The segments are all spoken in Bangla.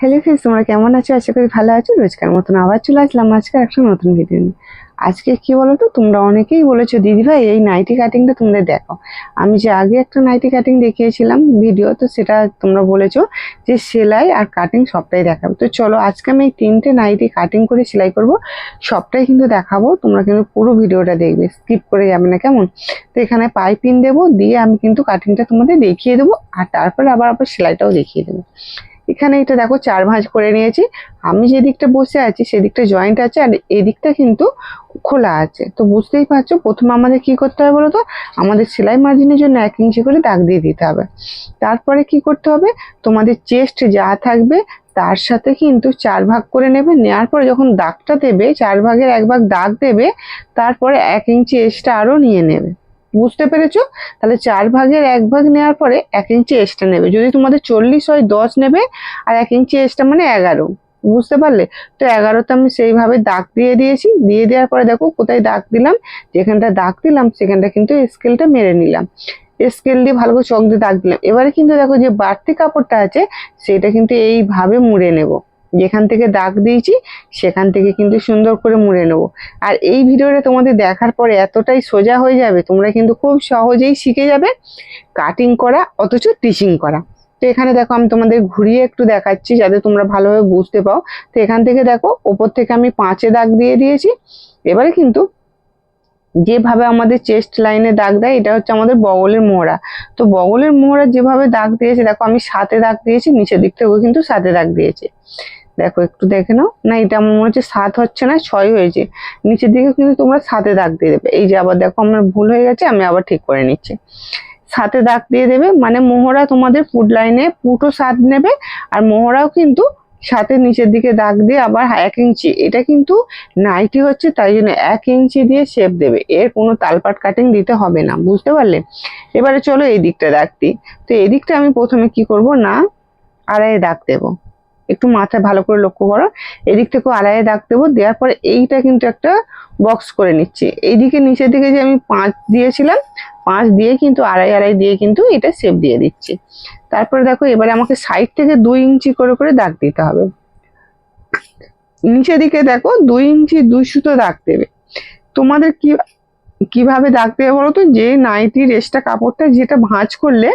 হ্যালো ফ্রেন্ডস তোমরা কেমন আছো? আশা করি ভালো আছো। রোজকার মতন আবার চলে আসলাম আজকে একটা নতুন ভিডিও নিয়ে। আজকে কি বলো তো তোমরা অনেকেই বলেছ, দিদি ভাই, এই নাইটি কাটিংটা তোমরা দেখো। আমি যে আগে একটা নাইটি কাটিং দেখিয়েছিলাম ভিডিও তো সেটা তোমরা বলেছ যে সেলাই আর কাটিং সবটাই দেখাবো। তো চলো, আজকে আমি এই তিনটে নাইটি কাটিং করে সেলাই করব। সবটাই কিন্তু দেখাবো। তোমরা কিন্তু পুরো ভিডিওটা দেখবে। স্কিপ করে যাবে না, কেমন? তো এখানে পাইপিং দেবো, দিয়ে আমি কিন্তু কাটিংটা তোমাদের দেখিয়ে দেবো। আর তারপরে আবার আবার সেলাইটাও দেখিয়ে দেবো। এখানে এটা দেখো চার ভাঁজ করে নিয়েছি। আমি যে দিকটা বসে আছি সেদিকটা জয়েন্ট আছে আর এদিকটা কিন্তু খোলা আছে। তো বুঝতেই পারছ, প্রথমে আমাদের কি করতে হবে বলো তো আমাদের সেলাই মার্জিনের জন্য এক ইঞ্চি করে দাগ দিয়ে দিতে হবে। তারপরে কি করতে হবে? তোমাদের চেস্ট যা থাকবে, তার সাথে কিন্তু চার ভাগ করে নেবে। নেওয়ার পরে যখন দাগটা দেবে, চার ভাগের এক ভাগ দাগ দেবে, তারপরে এক ইঞ্চি এক্সট্রা আরও নিয়ে নেবে। বুঝতে পেরেছ? তাহলে চার ভাগের এক ভাগ নেওয়ার পরে এক ইঞ্চি এক্সট্রা নেবে। যদি তোমাদের চল্লিশ হয়, দশ নেবে, আর এক ইঞ্চি এক্সট্রা মানে এগারো। বুঝতে পারলে? তো এগারোতে আমি সেইভাবে দাগ দিয়ে দিয়েছি। দিয়ে দেওয়ার পরে দেখো কোথায় দাগ দিলাম? যেখানটা দাগ দিলাম, সেখানটা কিন্তু স্কেলটা মেরে নিলাম। স্কেল দিয়ে ভালো করে চক দিয়ে দাগ দিলাম। এবারে কিন্তু দেখো যে বাড়তি কাপড়টা আছে সেটা কিন্তু এইভাবে মুড়ে নেব। যেখান থেকে দাগ দিয়েছি, সেখান থেকে কিন্তু সুন্দর করে মুড়ে নেব। আর এই ভিডিওটা তোমাদের দেখার পরে এতটাই সোজা হয়ে যাবে, তোমরা কিন্তু খুব সহজেই শিখে যাবে কাটিং করা অথচ টিচিং করা। তো এখানে দেখো আমি তোমাদের ঘুরিয়ে একটু দেখাচ্ছি যাতে তোমরা ভালোভাবে বুঝতে পাও। তো এখান থেকে দেখো, ওপর থেকে আমি পাঁচে দাগ দিয়ে দিয়েছি। এবারে কিন্তু যেভাবে আমাদের চেস্ট লাইনে দাগ দেয়, এটা হচ্ছে আমাদের বগলের মোহরা। তো বগলের মোহরা যেভাবে দাগ দিয়েছে, দেখো আমি সাথে দাগ দিয়েছি, নিচের দিক থেকেও কিন্তু সাথে দাগ দিয়েছে। দেখো একটু দেখে নাও। না, এটা আমার মনে হচ্ছে সাত হচ্ছে না, ছয় হয়েছে। নিচের দিকে কিন্তু তোমরা সাথে দাগ দিয়ে দেবে। এই যে আবার দেখো আমার ভুল হয়ে গেছে, আমি আবার ঠিক করে নিচ্ছি। সাথে দাগ দিয়ে দেবে মানে মোহরা তোমাদের ফুড লাইনে পুটো সাত নেবে, আর মোহরাও কিন্তু সাথে নিচের দিকে দাগ দিয়ে আবার এক ইঞ্চি। এটা কিন্তু নাইটি হচ্ছে, তাই জন্য এক ইঞ্চি দিয়ে শেপ দেবে। এর কোনো তালপাট কাটিং দিতে হবে না, বুঝতে পারলে? এবারে চলো এই দিকটা দাগ দিই তো এই দিকটা আমি প্রথমে কি করব না আড়াই দাগ দেবো। একটু মাথায় ভালো করে লক্ষ্য করো। এদিক থেকেও আড়াইয়ে দাগ দেবো, দেওয়ার পরে এইটা কিন্তু একটা বক্স করে নিচ্ছি। এইদিকে নিচের দিকে যে আমি পাঁচ দিয়েছিলাম পাঁচ দিয়ে কিন্তু, আড়াই আড়াই দিয়ে কিন্তু এটা শেপ দিয়ে দিচ্ছি। তারপরে দেখো, এবারে আমাকে সাইড থেকে দুই ইঞ্চি করে করে দাগ দিতে হবে। নিচের দিকে দেখো, দুই ইঞ্চি, দুই সুতো দাগ দেবে। তোমাদের কি, কীভাবে দাগ দেবে বলো তো? যে নাইটির এক্সট্রা কাপড়টা যেটা ভাঁজ করলে,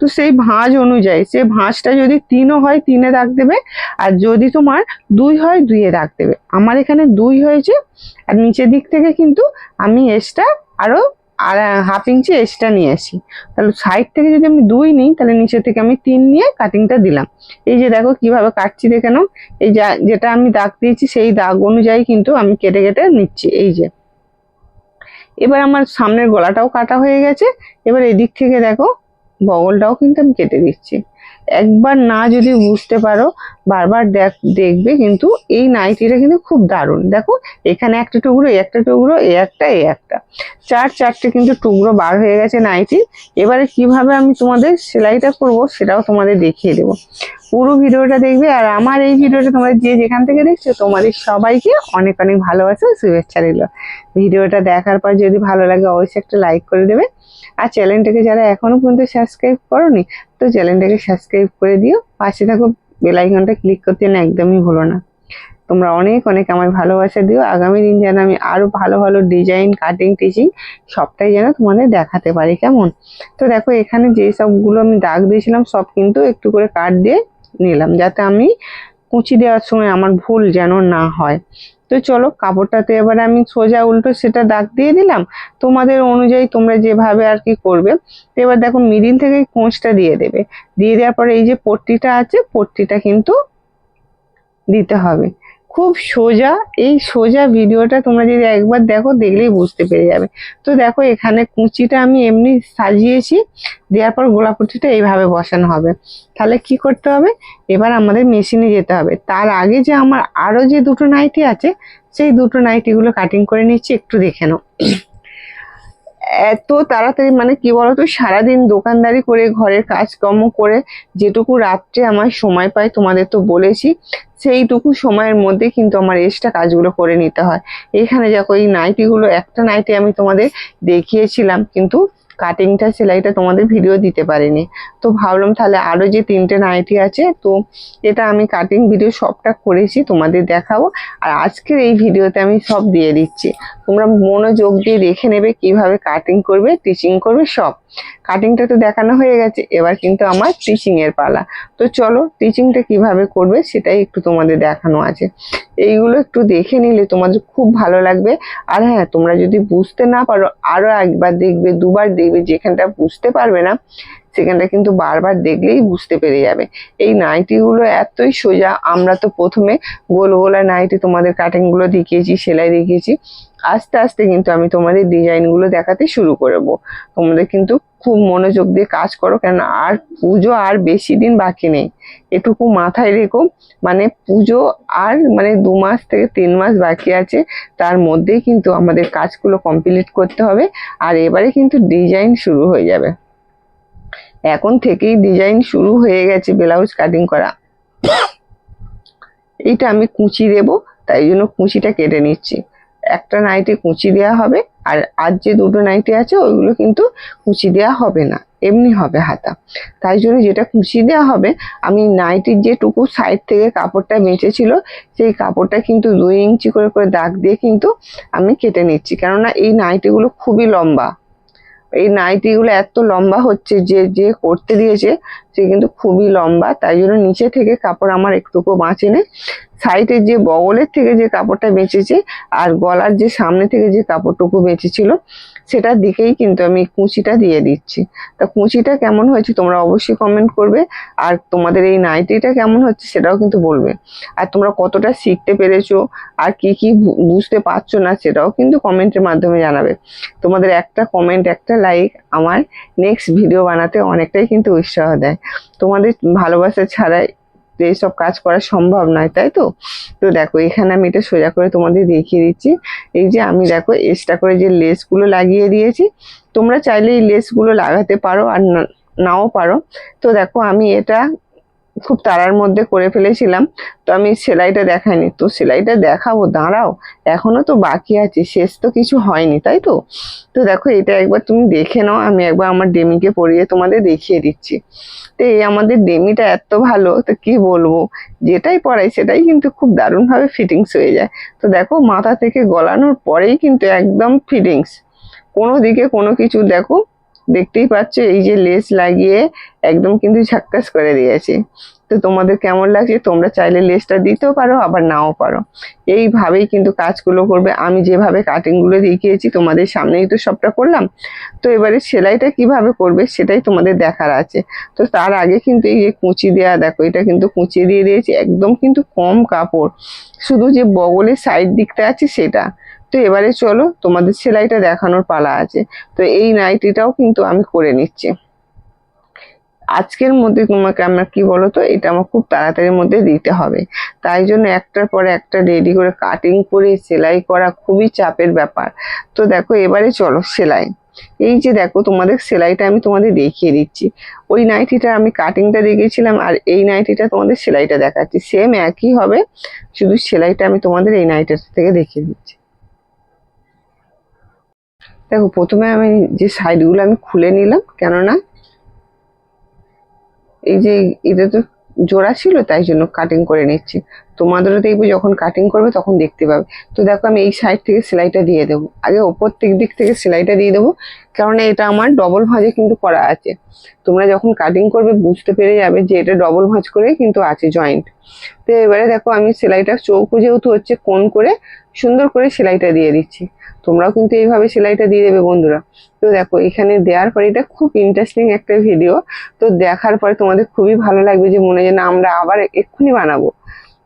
তো সেই ভাঁজ অনুযায়ী সে ভাঁজটা যদি তিনও হয়, তিনে দাগ দেবে, আর যদি তোমার দুই হয়, দুইয়ে দাগ দেবে। আমার এখানে দুই হয়েছে, আর নিচের দিক থেকে কিন্তু আমি এক্সট্রা আরও আর হাফ ইঞ্চি এক্সট্রা নিয়ে আসি। তাহলে সাইড থেকে যদি আমি দুই নিই, তাহলে নিচে থেকে আমি তিন নিয়ে কাটিংটা দিলাম। এই যে দেখো কীভাবে কাটছি দেখে নাও। এই যা, যেটা আমি দাগ দিয়েছি, সেই দাগ অনুযায়ী কিন্তু আমি কেটে কেটে নিচ্ছি। এই যে। এবার আমার সামনের গলাটাও কাটা হয়ে গেছে। এবার এদিক থেকে দেখো বগলটাও কিন্তু আমি কেটে দিচ্ছি। একবার না যদি বুঝতে পারো, বারবার দেখ, দেখবে কিন্তু এই নাইটিটা কিন্তু খুব দারুণ। দেখো, এখানে একটা টুকরো একটা টুকরো এ একটা এ একটা। চার, চারটে কিন্তু টুকরো বার হয়ে গেছে নাইটি। এবারে কীভাবে আমি তোমাদের সেলাইটা করব সেটাও তোমাদের দেখিয়ে দেবো। পুরো ভিডিওটা দেখবে আর আমার এই ভিডিওটা তোমরা যে যেখান থেকে দেখছ, তোমাদের সবাইকে অনেক অনেক ভালোবাসা শুভেচ্ছা রইল। ভিডিওটা দেখার পর যদি ভালো লাগে, অবশ্যই একটা লাইক করে দেবে। আর চ্যানেলটাকে যারা এখনও পর্যন্ত সাবস্ক্রাইব করোনি তো চ্যানেলটাকে সাবস্ক্রাইব করে দিও। পাশে থাকো বেল আইকনটা ক্লিক করতে না একদমই ভুলো না। তোমরা অনেক অনেক আমায় ভালোবাসা দিও। আগামী দিন যেন আমি আরও ভালো ভালো ডিজাইন কাটিং টিচিং সবটাই যেন তোমাদের দেখাতে পারি, কেমন? তো দেখো, এখানে যে সবগুলো আমি দাগ দিয়েছিলাম, সব কিন্তু একটু করে কাট দিয়ে নিলাম, যাতে আমি কুচি দেওয়ার সময় আমার ভুল যেন না হয়। তো চলো কাপড়টাতে এবার আমি সোজা উল্টো সেটা দাগ দিয়ে দিলাম। তোমাদের অনুযায়ী তোমরা যেভাবে আর কি করবে। তো এবার দেখো মিডিল থেকে কোঁচটা দিয়ে দেবে। দিয়ে দেওয়ার পরে এই যে পট্টিটা আছে, পট্টিটা কিন্তু দিতে হবে। খুব সোজা, এই সোজা ভিডিওটা তোমরা যদি একবার দেখো, দেখলেই বুঝতে পেরে যাবে। তো দেখো, এখানে কুচিটা আমি এমনি সাজিয়েছি, দেওয়ার পর গোলাপটিটা এইভাবে বসানো হবে। তাহলে কি করতে হবে? এবার আমাদের মেশিনে যেতে হবে। তার আগে যে আমার আরও যে দুটো নাইটি আছে, সেই দুটো নাইটিগুলো কাটিং করে নিচ্ছি, একটু দেখে নাও। এত তাড়াতাড়ি মানে কি বলতো, সারাদিন দোকানদারি করে, ঘরের কাজকর্ম করে যেটুকু রাত্রে আমার সময় পাই তোমাদের তো বলেছি, সেইটুকু সময়ের মধ্যে কিন্তু আমার এক্সট্রা কাজগুলো করে নিতে হয়। এখানে দেখো ওই নাইটিগুলো, একটা নাইটি আমি তোমাদের দেখিয়েছিলাম, কিন্তু কাটিংটা সেলাইটা তোমাদের ভিডিও দিতে পারিনি। তো ভাবলাম তাহলে আরও যে তিনটে নাইটি আছে, তো এটা আমি কাটিং ভিডিও সবটা করেছি, তোমাদের দেখাবো। আর আজকের এই ভিডিওতে আমি সব দিয়ে দিচ্ছি। তোমরা মনোযোগ দিয়ে দেখে নেবে কীভাবে কাটিং করবে টিচিং করবে সব। কাটিংটা তো দেখানো হয়ে গেছে, এবার কিন্তু আমার টিচিংয়ের পালা। তো চলো টিচিংটা কীভাবে করবে, সেটাই একটু তোমাদের দেখানো আছে। এইগুলো একটু দেখে নিলে তোমাদের খুব ভালো লাগবে। আর হ্যাঁ তোমরা যদি বুঝতে না পারো আরও একবার দেখবে, দুবার যেখানটা বুঝতে পারবে না, সেখানটা কিন্তু বারবার দেখলেই বুঝতে পেরে যাবে। এই নাইটিগুলো এতই সোজা, আমরা তো প্রথমে গোল গোলা নাইটি তোমাদের কাটিংগুলো দেখিয়েছি, সেলাই দেখিয়েছি। আস্তে আস্তে কিন্তু আমি তোমাদের ডিজাইনগুলো দেখাতে শুরু করব। তোমাদের কিন্তু খুব মনোযোগ দিয়ে কাজ করো কেন আর পুজো আর বেশি দিন বাকি নেই। এটুকু মাথায় রেখো মানে পুজো আর মানে দু মাস থেকে তিন মাস বাকি আছে, তার মধ্যেই কিন্তু আমাদের কাজগুলো কমপ্লিট করতে হবে, আর এবারে কিন্তু ডিজাইন শুরু হয়ে যাবে। এখন থেকেই ডিজাইন শুরু হয়ে গেছে ব্লাউজ কাটিং করা। এইটা আমি কুচি দেব, তাই জন্য কুচিটা কেটে নিচ্ছি। একটা নাইটে কুচি দেওয়া হবে, আর আর যে দুটো নাইটি আছে, ওইগুলো কিন্তু কুচি দেওয়া হবে না, এমনি হবে হাতা। তাই জন্য যেটা কুচি দেওয়া হবে, আমি নাইটির যেটুকু সাইড থেকে কাপড়টা বেঁচেছিল সেই কাপড়টা কিন্তু দুই ইঞ্চি করে করে দাগ দিয়ে কিন্তু আমি কেটে নিচ্ছি। কেননা এই নাইটিগুলো খুবই লম্বা এই নাইটিগুলো এত লম্বা হচ্ছে যে যে করতে দিয়েছে, সে কিন্তু খুবই লম্বা। তাই জন্য নিচে থেকে কাপড় আমার একটুকু বাঁচে নেই সাইডের যে বগলের থেকে যে কাপড়টা বেঁচেছে আর গলার যে সামনে থেকে যে কাপড়টুকু বেঁচেছিল সেটার দিকেই কিন্তু আমি কুচিটা দিয়ে দিচ্ছি। তা কুচিটা কেমন হয়েছে তোমরা অবশ্যই কমেন্ট করবে, আর তোমাদের এই নাইটিটা কেমন হচ্ছে সেটাও কিন্তু বলবে। আর তোমরা কতটা শিখতে পেরেছ, আর কি কি বুঝতে পারছ না, সেটাও কিন্তু কমেন্টের মাধ্যমে জানাবে। তোমাদের একটা কমেন্ট একটা লাইক আমার নেক্সট ভিডিও বানাতে অনেকটাই কিন্তু উৎসাহ দেয়। তোমাদের ভালোবাসা ছাড়াই এইসব কাজ করা সম্ভব নয়, তাই তো? তো দেখো, এখানে আমি এটা সোজা করে তোমাদের দেখিয়ে দিচ্ছি। এই যে আমি দেখো এক্সট্রা করে যে লেসগুলো লাগিয়ে দিয়েছি, তোমরা চাইলে এই লেসগুলো লাগাতে পারো আর নাও পারো। তো দেখো, আমি এটা খুব তাড়ার মধ্যে করে ফেলেছিলাম। তো আমি সেলাইটা দেখাইনি। তো সেলাইটা দেখাবো, দাঁড়াও। এখনও তো বাকি আছে, শেষ তো কিছু হয়নি, তাই তো? তো দেখো, এটা একবার তুমি দেখে নাও, আমি একবার আমার ডেমিকে পরিয়ে তোমাদের দেখিয়ে দিচ্ছি। তো এই আমাদের ডেমিটা এত ভালো, তো কি বলব? যেটাই পরাই, সেটাই কিন্তু খুব দারুণভাবে ফিটিংস হয়ে যায়। তো দেখো, মাথা থেকে গলানোর পরেই কিন্তু একদম ফিটিংস। কোনো দিকে কোনো কিছু, দেখো দেখতেই পাচ্ছ, এই যে লেস লাগিয়ে একদম কিন্তু ঝাক্কাস করে দিয়েছে। তো তোমাদের কেমন লাগছে? তোমরা চাইলে লেসটা দিতেও পারো, আবার নাও পারো। এইভাবেই কিন্তু কাজগুলো করবে। আমি যেভাবে কাটিংগুলো দেখিয়েছি, তোমাদের সামনেই তো সবটা করলাম। তো এবারে সেলাইটা কীভাবে করবে সেটাই তোমাদের দেখার আছে। তো তার আগে কিন্তু এই যে কুঁচি দেওয়া দেখো এটা কিন্তু কুচি দিয়ে দিয়েছি, একদম কিন্তু কম কাপড়। শুধু যে বগলের সাইড দিকটা আছে সেটা। তো এবারে চলো, তোমাদের সেলাইটা দেখানোর পালা আছে। তো এই নাইটিটাও কিন্তু আমি করে নিচ্ছি। আজকের মধ্যে তোমাকে আমরা কি বলো তো এটা আমার খুব তাড়াতাড়ির মধ্যে দিতে হবে। তাই জন্য একটার পরে একটা রেডি করে কাটিং করে সেলাই করা খুবই চাপের ব্যাপার। তো দেখো, এবারে চলো সেলাই। এই যে দেখো, তোমাদের সেলাইটা আমি তোমাদের দেখিয়ে দিচ্ছি। ওই নাইটিটা আমি কাটিংটা দেখিয়েছিলাম আর এই নাইটিটা তোমাদের সেলাইটা দেখাচ্ছি। সেম একই হবে, শুধু সেলাইটা আমি তোমাদের এই নাইটিটা থেকে দেখিয়ে দিচ্ছি। দেখো, প্রথমে আমি যে সাইডগুলো আমি খুলে নিলাম, কেননা এই যে এটা তো জোড়া ছিল, তাই জন্য কাটিং করে নিচ্ছি। তোমাদেরও দেখবে যখন কাটিং করবে, তখন দেখতে পাবে। তো দেখো, আমি এই সাইড থেকে সেলাইটা দিয়ে দেবো। আগে ওপর দিক থেকে সেলাইটা দিয়ে দেবো কারণ এটা আমার ডবল ভাঁজে কিন্তু করা আছে। তোমরা যখন কাটিং করবে, বুঝতে পেরে যাবে যে এটা ডবল ভাঁজ করে কিন্তু আছে জয়েন্ট তো এবারে দেখো, আমি সেলাইটা চৌকো যেহেতু হচ্ছে কোন করে সুন্দর করে সেলাইটা দিয়ে দিচ্ছি। তোমরাও কিন্তু এইভাবে সেলাইটা দিয়ে দেবে বন্ধুরা। তো দেখো, এখানে দেওয়ার পরে এটা খুব ইন্টারেস্টিং একটা ভিডিও তো দেখার পরে তোমাদের খুবই ভালো লাগবে যে মনে হয় যে না আমরা আবার এক্ষুনি বানাবো।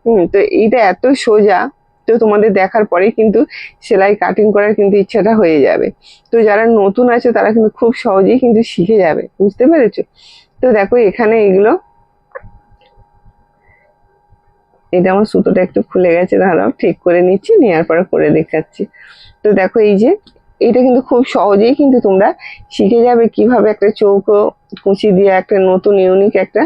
হুম, তো এইটা এত সোজা, তো তোমাদের দেখার পরেই কিন্তু সেলাই কাটিং করার কিন্তু ইচ্ছাটা হয়ে যাবে। তো যারা নতুন আছে, তারা কিন্তু খুব সহজেই কিন্তু শিখে যাবে। বুঝতে পেরেছ? তো দেখো, এখানে এগুলো এটা আমার সুতোটা একটু খুলে গেছে, দাঁড়াও, ঠিক করে নিচ্ছি নেওয়ার পরে করে দেখাচ্ছি। তো দেখো এই যে, এটা কিন্তু খুব সহজেই কিন্তু তোমরা শিখে যাবে কীভাবে একটা চৌকো কুচি দিয়ে একটা নতুন ইউনিক একটা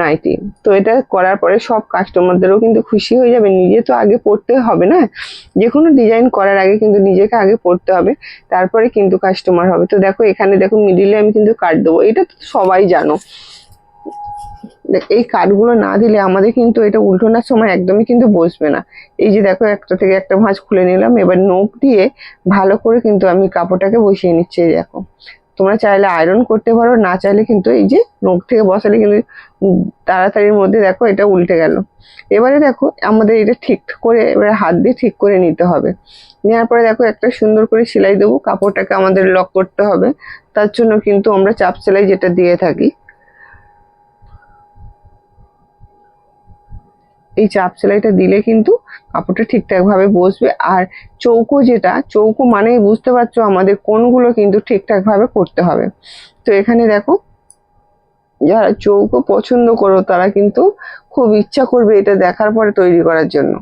নাইটি। তো এটা করার পরে সব কাস্টমারদেরও কিন্তু খুশি হয়ে যাবে। নিজে তো আগে পড়তে হবে না? যে কোনো ডিজাইন করার আগে কিন্তু নিজেকে আগে পড়তে হবে, তারপরে কিন্তু কাস্টমার হবে। তো দেখো এখানে দেখো মিডিলে আমি কিন্তু কাট দেবো। এটা তো সবাই জানো। এই কাঠগুলো না দিলে আমাদের কিন্তু এটা উল্টোনার সময় একদমই কিন্তু বসবে না। এই যে দেখো, একটা থেকে একটা ভাঁজ খুলে নিলাম, এবার নখ দিয়ে ভালো করে কিন্তু আমি কাপড়টাকে বসিয়ে নিচ্ছি দেখো। তোমরা চাইলে আয়রন করতে পারো, না চাইলে কিন্তু এই যে নখ থেকে বসালে কিন্তু তাড়াতাড়ির মধ্যে দেখো এটা উল্টে গেল। এবারে দেখো, আমাদের এটা ঠিক করে এবারে হাত দিয়ে ঠিক করে নিতে হবে। নেওয়ার পরে দেখো একটা সুন্দর করে সেলাই দেবো, কাপড়টাকে আমাদের লক করতে হবে। তার জন্য কিন্তু আমরা চাপ সেলাই যেটা দিয়ে থাকি এই চাপ সেলাইটা দিলে কিন্তু কাপড়টা ঠিকঠাক ভাবে বসবে। আর চৌকো যেটা, চৌকো মানেই বুঝতে পারছ আমাদের কোনগুলো কিন্তু ঠিকঠাক ভাবে করতে হবে। তো এখানে দেখো, যারা চৌকো পছন্দ করো তারা কিন্তু খুব ইচ্ছা করবে এটা দেখার পরে তৈরি করার জন্য।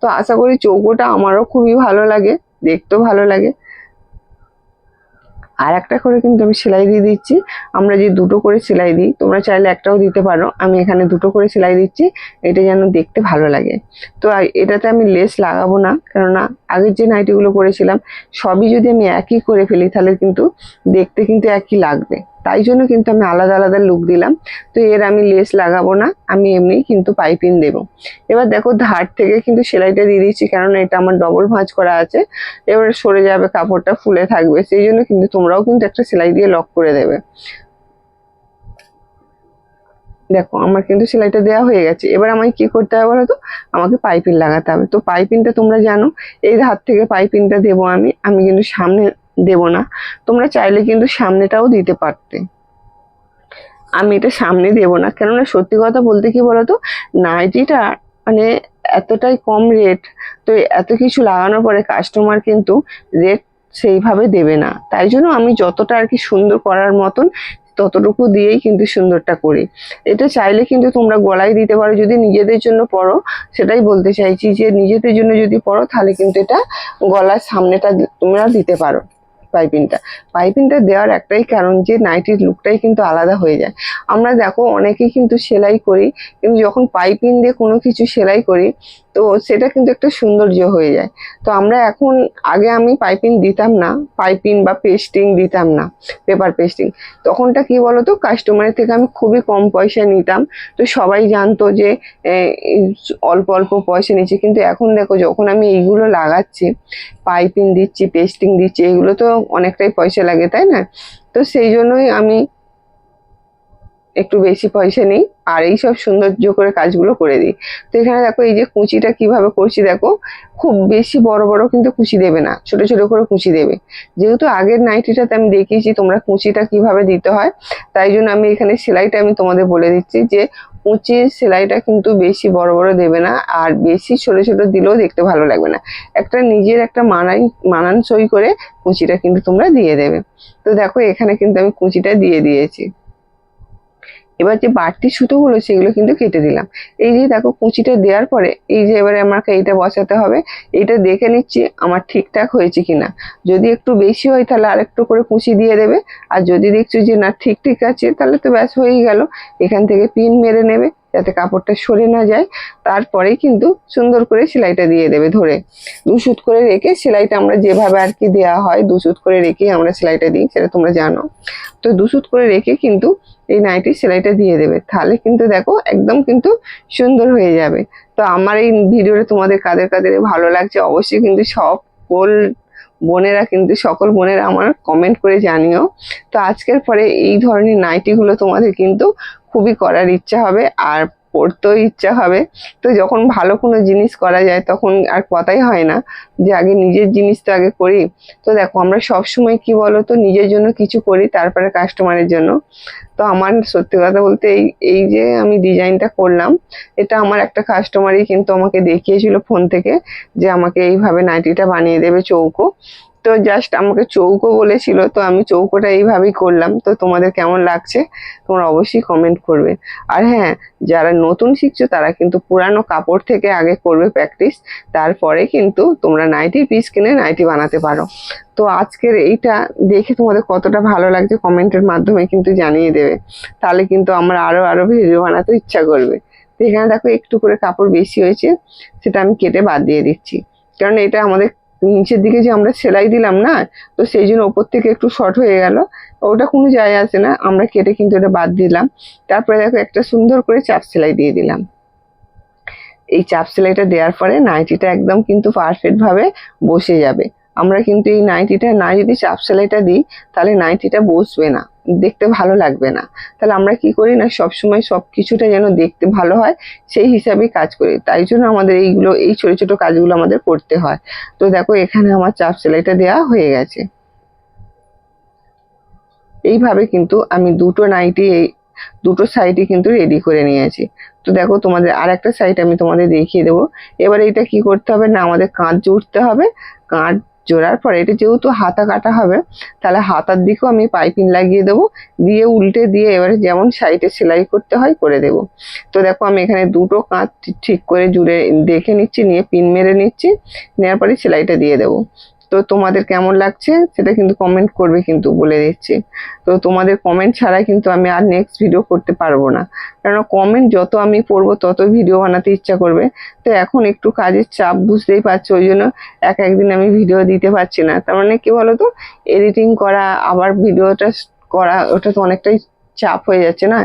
তো আশা করি চৌকোটা আমারও খুবই ভালো লাগে, দেখতেও ভালো লাগে। আর একটা করে কিন্তু আমি সেলাই দিয়ে দিচ্ছি। আমরা যে দুটো করে সেলাই দিই, তোমরা চাইলে একটাও দিতে পারো। আমি এখানে দুটো করে সেলাই দিচ্ছি, এটা যেন দেখতে ভালো লাগে। তো এটাতে আমি লেস লাগাবো না, কেননা আগের যে নাইটিগুলো করেছিলাম সবই যদি আমি একই করে ফেলি, তাহলে কিন্তু দেখতে কিন্তু একই লাগবে। তাই জন্য কিন্তু আমি আলাদা আলাদা লুক দিলাম। তো এর আমি লেস লাগাবো না, আমি এমনি কিন্তু পাইপিং দেবো। এবার দেখো ধার থেকে কিন্তু সেলাইটা দিয়ে দিচ্ছি, কেননা এটা আমার ডবল ভাঁজ করা আছে। এবার সরে যাবে, কাপড়টা ফুলে থাকবে, সেই জন্য কিন্তু তোমরাও কিন্তু একটা সেলাই দিয়ে লক করে দেবে। দেখো, আমার কিন্তু সেলাইটা দেওয়া হয়ে গেছে। এবার আমাকে কি করতে হবে বলো তো? আমাকে পাইপিং লাগাতে হবে। তো পাইপিংটা তোমরা জানো, এই ধার থেকে পাইপিংটা দেবো আমি। আমি কিন্তু সামনে দেব না। তোমরা চাইলে কিন্তু সামনেটাও দিতে পারতে। আমি এটা সামনে দেব না। কেননা সত্যি কথা বলতে কি বলতো? নাইটিটা মানে এতটাই কম রেট তো এত কিছু লাগানোর পরে কাস্টমার কিন্তু রেট সেইভাবে দেবে না। তাই জন্য আমি যতটা আর কি সুন্দর করার মতন ততটুকু দিয়েই কিন্তু সুন্দরটা করি। এটা চাইলে কিন্তু তোমরা গলায় দিতে পারো, যদি নিজেদের জন্য পরো। সেটাই বলতে চাইছি যে নিজেদের জন্য যদি পড়ো তাহলে কিন্তু এটা গলার সামনেটা তোমরা দিতে পারো। পাইপিংটা পাইপিংটা দেওয়ার একটাই কারণ যে নাইটির লুকটাই কিন্তু আলাদা হয়ে যায়। আমরা দেখো, অনেকেই কিন্তু সেলাই করি, কিন্তু যখন পাইপিং দিয়ে কোনো কিছু সেলাই করি, তো সেটা কিন্তু একটা সৌন্দর্য হয়ে যায়। তো আমরা এখন, আগে আমি পাইপিং দিতাম না পাইপিং বা পেস্টিং দিতাম না পেপার পেস্টিং তখনটা কি বলতো কাস্টমারের থেকে আমি খুবই কম পয়সা নিতাম। তো সবাই জানতো যে অল্প অল্প পয়সা নিচ্ছি। কিন্তু এখন দেখো, যখন আমি এইগুলো লাগাচ্ছি পাইপিং দিচ্ছি পেস্টিং দিচ্ছি, এগুলো তো অনেকটাই পয়সা লাগে তাই না? তো সেই জন্যই আমি একটু বেশি পয়সা নিই, আর এই সব সৌন্দর্য করে কাজগুলো করে দিই। তো এখানে দেখো, এই যে কুচিটা কীভাবে করছি দেখো, খুব বেশি বড় বড় কিন্তু কুচি দেবে না, ছোট ছোট করে কুচি দেবে। যেহেতু আগের নাইটিটাতে আমি দেখিয়েছি তোমরা কুচিটা কীভাবে দিতে হয়, তাই জন্য আমি এখানে সেলাইটা আমি তোমাদের বলে দিচ্ছি যে, কুচির সেলাইটা কিন্তু বেশি বড় বড় দেবে না, আর বেশি ছোট ছোট দিলেও দেখতে ভালো লাগবে না। একটা নিজের একটা মানাই, মানানসই করে কুচিটা কিন্তু তোমরা দিয়ে দেবে। তো দেখো, এখানে কিন্তু আমি কুচিটা দিয়ে দিয়েছি। এবার যে বাড়তি সুতোগুলো, সেগুলো কিন্তু কেটে দিলাম। এই যে দেখো, কুচিটা দেওয়ার পরে, এই যে এবারে আমাকে এইটা বসাতে হবে, এইটা দেখে নিচ্ছি আমার ঠিকঠাক হয়েছে কিনা। যদি একটু বেশি হয়, তাহলে আরেকটু করে কুচি দিয়ে দেবে। আর যদি দেখছ যে না ঠিক ঠিক আছে, তাহলে তো ব্যাস হয়েই গেল। এখান থেকে পিন মেরে নেবে, যাতে কাপড়টা সরে না যায়। তারপরেই কিন্তু সুন্দর করে সেলাইটা দিয়ে দেবে ধরে। দুসুত করে রেখে সেলাইটা আমরা যেভাবে আর কি দেওয়া হয় দুসুত করে রেখে আমরা সেলাইটা দিই, সেটা তোমরা জানো। তো দুসুত করে রেখে কিন্তু এই নাইটি সেলাইটা দিয়ে দেবে। তাহলে কিন্তু দেখো একদম কিন্তু সুন্দর হয়ে যাবে। তো আমার এই ভিডিওটা তোমাদের কাদের কাদের ভালো লাগছে অবশ্যই কিন্তু সকল বোনেরা কিন্তু, সকল বোনেরা আমার কমেন্ট করে জানিও। তো আজকের পরে এই ধরনের নাইটিগুলো তোমাদের কিন্তু খুবই করার ইচ্ছা হবে। আর পড়তেও ইচ্ছা হবে। তো যখন ভালো কোনো জিনিস করা যায় তখন আর কথাই হয় না যে আগে নিজের জিনিস তো আগে করি। তো দেখো আমরা সব সময় কি বলো তো নিজের জন্য কিছু করি তারপরে কাস্টমারের জন্য। তো আমার সত্যি কথা বলতে এই এই যে আমি ডিজাইনটা করলাম, এটা আমার একটা কাস্টমারই কিন্তু আমাকে দেখিয়েছিল ফোন থেকে যে আমাকে এইভাবে নাইটিটা বানিয়ে দেবে চৌকো। তো জাস্ট আমাকে চৌকো বলেছিল, তো আমি চৌকোটা এইভাবেই করলাম। তো তোমাদের কেমন লাগছে? তোমরা অবশ্যই কমেন্ট করবে। আর হ্যাঁ যারা নতুন শিখছো, তারা কিন্তু পুরানো কাপড় থেকে আগে করবে প্র্যাকটিস তারপরে কিন্তু তোমরা নাইটি পিস কিনে নাইটি বানাতে পারো। তো আজকের এইটা দেখে তোমাদের কতটা ভালো লাগছে কমেন্টের মাধ্যমে কিন্তু জানিয়ে দেবে। তাহলে কিন্তু আমরা আরও আরও ভিডিও বানাতে ইচ্ছা করবে। তো এখানে দেখো একটু করে কাপড় বেশি হয়েছে, সেটা আমি কেটে বাদ দিয়ে দিচ্ছি। কারণ এটা আমাদের নিচের দিকে যে আমরা সেলাই দিলাম না, তো সেই জন্য ওপর থেকে একটু শর্ট হয়ে গেল। ওটা কোনো যায় আসে না, আমরা কেটে কিন্তু এটা বাদ দিলাম। তারপরে দেখো একটা সুন্দর করে চাপ সেলাই দিয়ে দিলাম। এই চাপ সেলাইটা দেওয়ার পরে নাইটিটা একদম কিন্তু পারফেক্ট ভাবে বসে যাবে। আমরা কিন্তু এই নাইটিটা না যদি চাপ সেলাইটা দিই, তাহলে নাইটিটা বসবে না। দেখতে ভালো লাগবে না। তাহলে আমরা কি করি না সব সময় সব কিছুটা যেন দেখতে ভালো হয়, সেই হিসাবেই কাজ করি। তাই জন্য আমাদের এইগুলো, এই ছোট ছোট কাজগুলো আমাদের করতে হয়। তো দেখো, এখানে আমার চাপ সেলাইটা দেওয়া হয়ে গেছে। এইভাবে কিন্তু আমি দুটো নাইটি, এই দুটো সাইডে কিন্তু রেডি করে নিয়েছি। তো দেখো, তোমাদের আর একটা সাইড আমি তোমাদের দেখিয়ে দেবো। এবার এটা কি করতে হবে না, আমাদের কাঁধ জুড়তে হবে। কাঁধ জোড়ার পরে এটা যেহেতু হাতা কাটা হবে, তাহলে হাতার দিকেও আমি পাইপিং লাগিয়ে দেবো, দিয়ে উল্টে দিয়ে এবারে যেমন সাইডে সেলাই করতে হয় করে দেব। তো দেখো আমি এখানে দুটো কাঁধ ঠিক- করে জুড়ে দেখে নিচ্ছি, নিয়ে পিন মেরে নিচ্ছি, নেওয়ার পরে সেলাইটা দিয়ে দেবো। তো তোমাদের কেমন লাগছে সেটা কিন্তু কমেন্ট করবে কিন্তু বলে দিচ্ছি। তো তোমাদের কমেন্ট ছাড়া কিন্তু আমি আর নেক্সট ভিডিও করতে পারব না। কারণ কমেন্ট যত আমি পড়ব তত ভিডিও বানাতে ইচ্ছা করবে। তো এখন একটু কাজের চাপ বুঝতেই পারছ, ওই জন্য এক একদিন আমি ভিডিও দিতে পারছি না। তার মানে কি বলতো? এডিটিং করা, আবার ভিডিওটা করা, ওটা তো অনেকটাই চাপ হয়ে যাচ্ছে না?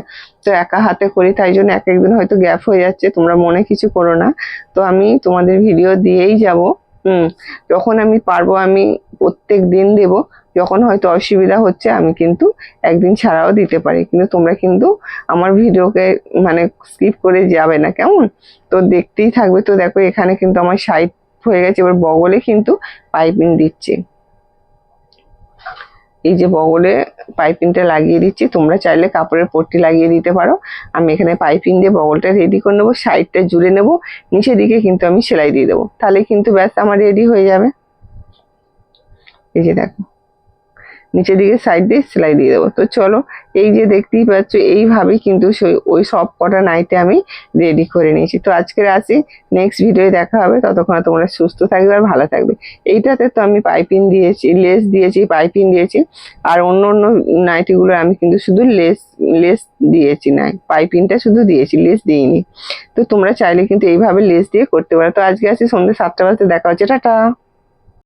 তো একা হাতে করি, তাই জন্য এক একদিন হয়তো গ্যাপ হয়ে যাচ্ছে, তোমরা মনে কিছু করো না। তো আমি তোমাদের ভিডিও দিয়েই যাব। হুম, যখন আমি পারব আমি প্রত্যেক দিন দেব, যখন হয়তো অসুবিধা হচ্ছে আমি কিন্তু একদিন ছাড়াও দিতে পারি। কিন্তু তোমরা কিন্তু আমার ভিডিওকে মানে স্কিপ করে যাবে না, কেমন? তো দেখতেই থাকবে। তো দেখো এখানে কিন্তু আমার সাইড হয়ে গেছে, এবার বগলে কিন্তু পাইপিং দিচ্ছি। এই যে বগলে পাইপিংটা লাগিয়ে দিচ্ছি, তোমরা চাইলে কাপড়ের পট্টি লাগিয়ে দিতে পারো। আমি এখানে পাইপিং দিয়ে বগলটা রেডি করে নেব সাইডটা জুড়ে নেব, নিচের দিকে কিন্তু আমি সেলাই দিয়ে দেবো। তাহলে কিন্তু ব্যাস আমার রেডি হয়ে যাবে। এই যে দেখো। নিচের দিকে সাইড দিয়ে সেলাই দিয়ে দেবো। তো চলো, এই যে দেখতেই পাচ্ছ, এইভাবেই কিন্তু ওই সব কটা নাইটে আমি রেডি করে নিয়েছি। তো আজকের আসি নেক্সট ভিডিও দেখা হবে। ততক্ষণ তোমরা সুস্থ থাকবে আর ভালো থাকবে। এইটাতে তো আমি পাইপিং দিয়েছি লেস দিয়েছি পাইপিং দিয়েছি। আর অন্য অন্য নাইটিগুলো আমি কিন্তু শুধু লেস লেস দিয়েছি নাই। পাইপিংটা শুধু দিয়েছি লেস দিইনি। তো তোমরা চাইলে কিন্তু এইভাবে লেস দিয়ে করতে পারো। তো আজকে আসি সন্ধ্যে সাতটা বাজতে, দেখা হচ্ছে, টাটা।